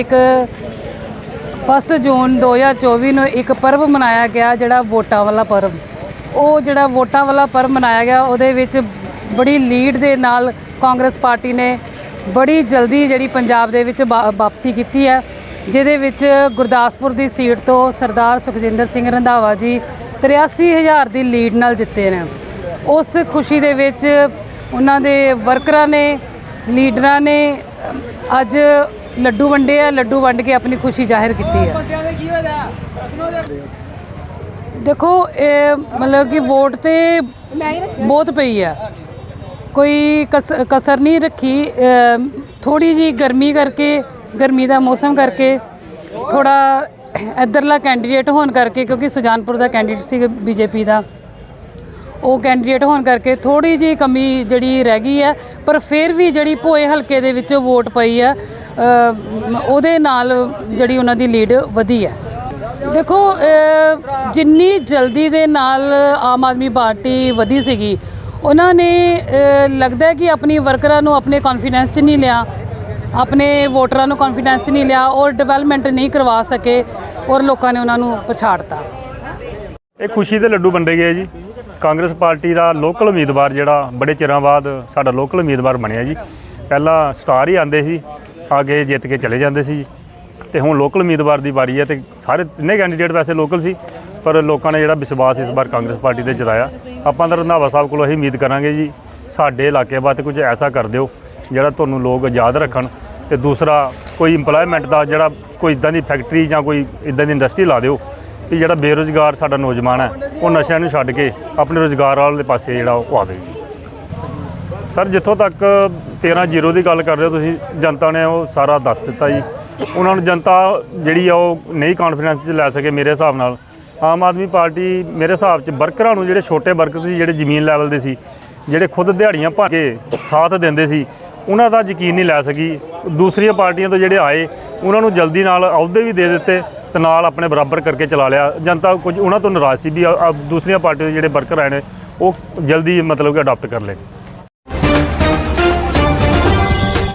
ਇੱਕ 1 ਜੂਨ 2024 ਨੂੰ ਇੱਕ ਪਰਬ ਮਨਾਇਆ ਗਿਆ, ਜਿਹੜਾ ਵੋਟਾਂ ਵਾਲਾ ਪਰਬ ਉਹ ਜਿਹੜਾ ਵੋਟਾਂ ਵਾਲਾ ਪਰਬ ਮਨਾਇਆ ਗਿਆ, ਉਹਦੇ ਵਿੱਚ ਬੜੀ ਲੀਡ ਦੇ ਨਾਲ ਕਾਂਗਰਸ ਪਾਰਟੀ ਨੇ ਬੜੀ ਜਲਦੀ ਜਿਹੜੀ ਪੰਜਾਬ ਦੇ ਵਿੱਚ ਵਾ- ਵਾਪਸੀ ਕੀਤੀ ਹੈ, ਜਿਹਦੇ ਵਿੱਚ ਗੁਰਦਾਸਪੁਰ ਦੀ ਸੀਟ ਤੋਂ ਸਰਦਾਰ ਸੁਖਜਿੰਦਰ ਸਿੰਘ ਰੰਧਾਵਾ ਜੀ 83000 ਦੀ ਲੀਡ ਨਾਲ ਜਿੱਤੇ ਨੇ। ਉਸ ਖੁਸ਼ੀ ਦੇ ਵਿੱਚ ਉਹਨਾਂ ਦੇ ਵਰਕਰਾਂ ਨੇ, ਲੀਡਰਾਂ ਨੇ ਅੱਜ ਲੱਡੂ ਵੰਡੇ ਆ, ਲੱਡੂ ਵੰਡ ਕੇ ਆਪਣੀ ਖੁਸ਼ੀ ਜ਼ਾਹਿਰ ਕੀਤੀ ਹੈ ਦੇਖੋ, ਇਹ ਮਤਲਬ ਕਿ ਵੋਟ ਤੇ ਬਹੁਤ ਪਈ ਆ। ਕੋਈ ਕਸ- ਕਸਰ ਨਹੀਂ ਰੱਖੀ। ਥੋੜੀ ਜੀ ਗਰਮੀ ਕਰਕੇ, ਗਰਮੀ ਦਾ ਮੌਸਮ ਕਰਕੇ ਥੋੜਾ ਇੱਧਰਲਾ ਕੈਂਡੀਡੇਟ ਹੋਣ ਕਰਕੇ, ਕਿਉਂਕਿ ਸੁਜਾਨਪੁਰ ਦਾ ਕੈਂਡੀਡੇਟ ਸੀ ਬੀਜੇਪੀ ਦਾ। ਉਹ ਕੈਂਡੀਡੇਟ ਹੋਣ ਕਰਕੇ ਥੋੜੀ ਜੀ ਕਮੀ ਜਿਹੜੀ ਰਹਿ ਗਈ ਹੈ, ਪਰ ਫਿਰ ਵੀ ਜਿਹੜੀ ਭੋਏ ਹਲਕੇ ਦੇ ਵਿੱਚ ਵੋਟ ਪਈ ਹੈ ਉਹਦੇ ਨਾਲ ਜਿਹੜੀ ਉਹਨਾਂ ਦੀ ਲੀਡ ਵਧੀ ਹੈ। ਦੇਖੋ ਜਿੰਨੀ ਜਲਦੀ ਦੇ ਨਾਲ ਆਮ ਆਦਮੀ ਪਾਰਟੀ ਵਧੀ ਸੀਗੀ, ਉਹਨਾਂ ਨੇ ਲੱਗਦਾ ਕਿ ਆਪਣੀ ਵਰਕਰਾਂ ਨੂੰ ਆਪਣੇ ਕੌਨਫੀਡੈਂਸ 'ਚ ਨਹੀਂ ਲਿਆ, ਆਪਣੇ ਵੋਟਰਾਂ ਨੂੰ ਕੌਨਫੀਡੈਂਸ 'ਚ ਨਹੀਂ ਲਿਆ, ਔਰ ਡਿਵੈਲਪਮੈਂਟ ਨਹੀਂ ਕਰਵਾ ਸਕੇ, ਔਰ ਲੋਕਾਂ ਨੇ ਉਹਨਾਂ ਨੂੰ ਪਛਾੜਤਾ। ਇਹ ਖੁਸ਼ੀ ਦੇ ਲੱਡੂ ਵੰਡੇ ਗਏ ਜੀ। ਕਾਂਗਰਸ ਪਾਰਟੀ ਦਾ ਲੋਕਲ ਉਮੀਦਵਾਰ ਜਿਹੜਾ, ਬੜੇ ਚਿਰਾਂ ਬਾਅਦ ਸਾਡਾ ਲੋਕਲ ਉਮੀਦਵਾਰ ਬਣਿਆ ਜੀ। ਪਹਿਲਾਂ ਸਟਾਰ ਹੀ ਆਂਦੇ ਸੀ, ਅੱਗੇ ਜਿੱਤ ਕੇ ਚਲੇ ਜਾਂਦੇ ਸੀ। ਤੇ ਹੁਣ ਲੋਕਲ ਉਮੀਦਵਾਰ ਦੀ ਵਾਰੀ ਹੈ ਤੇ ਸਾਰੇ ਤਿੰਨੇ ਕੈਂਡੀਡੇਟ ਵੈਸੇ ਲੋਕਲ ਸੀ, ਪਰ ਲੋਕਾਂ ਨੇ ਜਿਹੜਾ ਵਿਸ਼ਵਾਸ ਇਸ ਵਾਰ ਕਾਂਗਰਸ ਪਾਰਟੀ ਤੇ ਜਤਾਇਆ। ਆਪਾਂ ਤਾਂ ਰੰਧਾਵਾ ਸਾਹਿਬ ਕੋਲੋਂ ਇਹੀ ਉਮੀਦ ਕਰਾਂਗੇ ਜੀ, ਸਾਡੇ ਇਲਾਕੇ ਬਾਰੇ ਕੁਝ ਐਸਾ ਕਰ ਦਿਓ, ਜਿਹੜਾ ਤੁਹਾਨੂੰ ਲੋਕ ਯਾਦ ਰੱਖਣ। ਤੇ ਦੂਸਰਾ, ਕੋਈ EMPLOYMENT ਦਾ ਜਿਹੜਾ ਕੋਈ ਇਦਾਂ ਦੀ ਫੈਕਟਰੀ ਜਾਂ ਕੋਈ ਇਦਾਂ ਦੀ ਇੰਡਸਟਰੀ ਲਾ ਦਿਓ ਕਿ ਜਿਹੜਾ ਬੇਰੁਜ਼ਗਾਰ ਸਾਡਾ ਨੌਜਵਾਨ ਹੈ, ਉਹ ਨਸ਼ਿਆਂ ਨੂੰ ਛੱਡ ਕੇ ਆਪਣੇ ਰੁਜ਼ਗਾਰ ਵਾਲੇ ਪਾਸੇ ਜਿਹੜਾ ਉਹ ਆਵੇ ਸਰ, ਜਿੱਥੋਂ ਤੱਕ 13 ਜ਼ੀਰੋ ਦੀ ਗੱਲ ਕਰ ਰਹੇ ਹੋ ਤੁਸੀਂ, ਜਨਤਾ ਨੇ ਉਹ ਸਾਰਾ ਦੱਸ ਦਿੱਤਾ ਜੀ। ਉਹਨਾਂ ਨੂੰ ਜਨਤਾ ਜਿਹੜੀ ਆ, ਉਹ ਨਹੀਂ ਕੌਨਫੀਡੈਂਸ 'ਚ ਲੈ ਸਕੇ ਮੇਰੇ ਹਿਸਾਬ ਨਾਲ। ਆਮ ਆਦਮੀ ਪਾਰਟੀ ਮੇਰੇ ਹਿਸਾਬ 'ਚ ਵਰਕਰਾਂ ਨੂੰ ਜਿਹੜੇ ਛੋਟੇ ਵਰਕਰ ਸੀ, ਜਿਹੜੇ ਜ਼ਮੀਨ ਲੈਵਲ ਦੇ ਸੀ, ਜਿਹੜੇ ਖੁਦ ਦਿਹਾੜੀਆਂ ਭਰ ਕੇ ਸਾਥ ਦਿੰਦੇ ਸੀ, ਉਹਨਾਂ ਦਾ ਯਕੀਨ ਨਹੀਂ ਲੈ ਸਕੀ। ਦੂਸਰੀਆਂ ਪਾਰਟੀਆਂ ਤੋਂ ਜਿਹੜੇ ਆਏ, ਉਹਨਾਂ ਨੂੰ ਜਲਦੀ ਨਾਲ ਅਹੁਦੇ ਵੀ ਦੇ ਦਿੱਤੇ। ਤੇ ਨਾਲ ਆਪਣੇ ਬਰਾਬਰ ਕਰਕੇ ਚਲਾ ਲਿਆ। ਜਨਤਾ ਕੁਝ ਉਹਨਾਂ ਤੋਂ ਨਾਰਾਜ਼ ਸੀ ਵੀ ਆ- ਆ ਦੂਸਰੀਆਂ ਪਾਰਟੀਆਂ ਦੇ ਜਿਹੜੇ ਵਰਕਰ ਆਏ ਨੇ, ਉਹ ਜਲਦੀ ਮਤਲਬ ਕਿ ਅਡਾਪਟ ਕਰ ਲਏ।